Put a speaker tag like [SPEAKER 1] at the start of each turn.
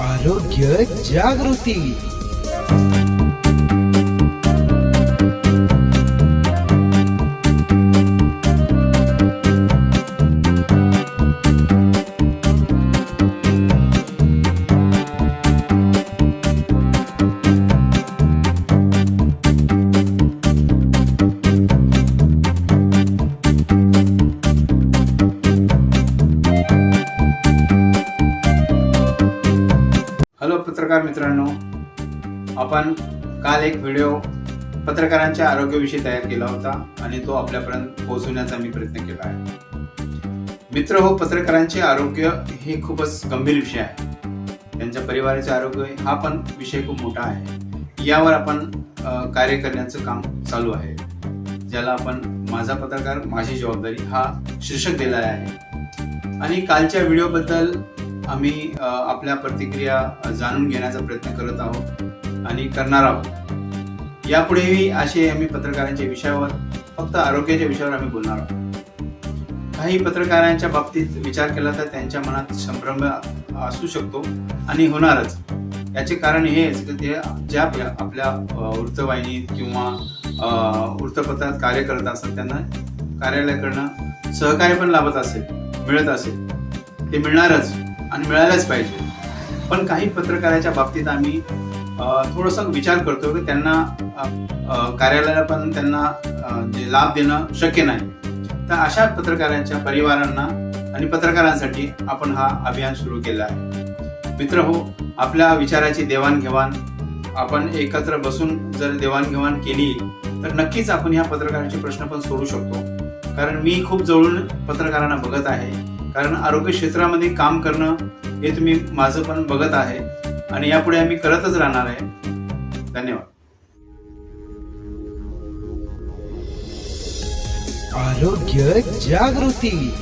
[SPEAKER 1] आरोग्य जागृती.
[SPEAKER 2] हॅलो पत्रकार मित्रांनो आपण काल एक व्हिडिओ पत्रकारांच्या आरोग्याविषयी तयार केला होता आणि तो आपल्यापर्यंत पोहोचवण्याचा मी प्रयत्न केला आहे. मित्र हो पत्रकारांचे आरोग्य हे खूपच गंभीर विषय आहे. त्यांच्या परिवाराचे आरोग्य हा पण विषय खूप मोठा आहे. यावर आपण कार्य करण्याचं काम चालू आहे. ज्याला आपण माझा पत्रकार माझी जबाबदारी हा शीर्षक दिलेला आहे. आणि कालच्या व्हिडिओबद्दल आम्ही आपल्या प्रतिक्रिया जाणून घेण्याचा प्रयत्न करत आहोत आणि करणार आहोत. यापुढेही असे आम्ही पत्रकारांच्या विषयावर फक्त आरोग्याच्या विषयावर आम्ही बोलणार आहोत. काही पत्रकारांच्या बाबतीत विचार केला तर त्यांच्या मनात संभ्रम असू शकतो आणि होणारच. याचे कारण हेच की ते ज्या आपल्या आपल्या वृत्तवाहिनीत किंवा वृत्तपत्रात कार्य करत असतात त्यांना कार्यालयाकडनं सहकार्य पण लाभत असेल मिळत असेल. ते मिळणारच. आणि मिळायलाच पाहिजे. पण काही पत्रकाराच्या बाबतीत आम्ही थोडासा विचार करतो की त्यांना कार्यालयाला पण त्यांना जे लाभ देणं शक्य नाही. तर अशा पत्रकारांच्या परिवारांना आणि पत्रकारांसाठी आपण हा अभियान सुरू केला आहे. मित्र हो आपल्या विचाराची देवाणघेवाण आपण एकत्र बसून जर देवाणघेवाण केली तर नक्कीच आपण ह्या पत्रकारांचे प्रश्न पण सोडू शकतो. कारण मी खूप जवळून पत्रकारांना बघत आहे. कारण आरोग्य क्षेत्रामध्ये काम करणं हे तुम्ही माझं पण बघत आहे आणि यापुढे आम्ही करतच राहणार आहे. धन्यवाद.
[SPEAKER 1] आरोग्य जागृती.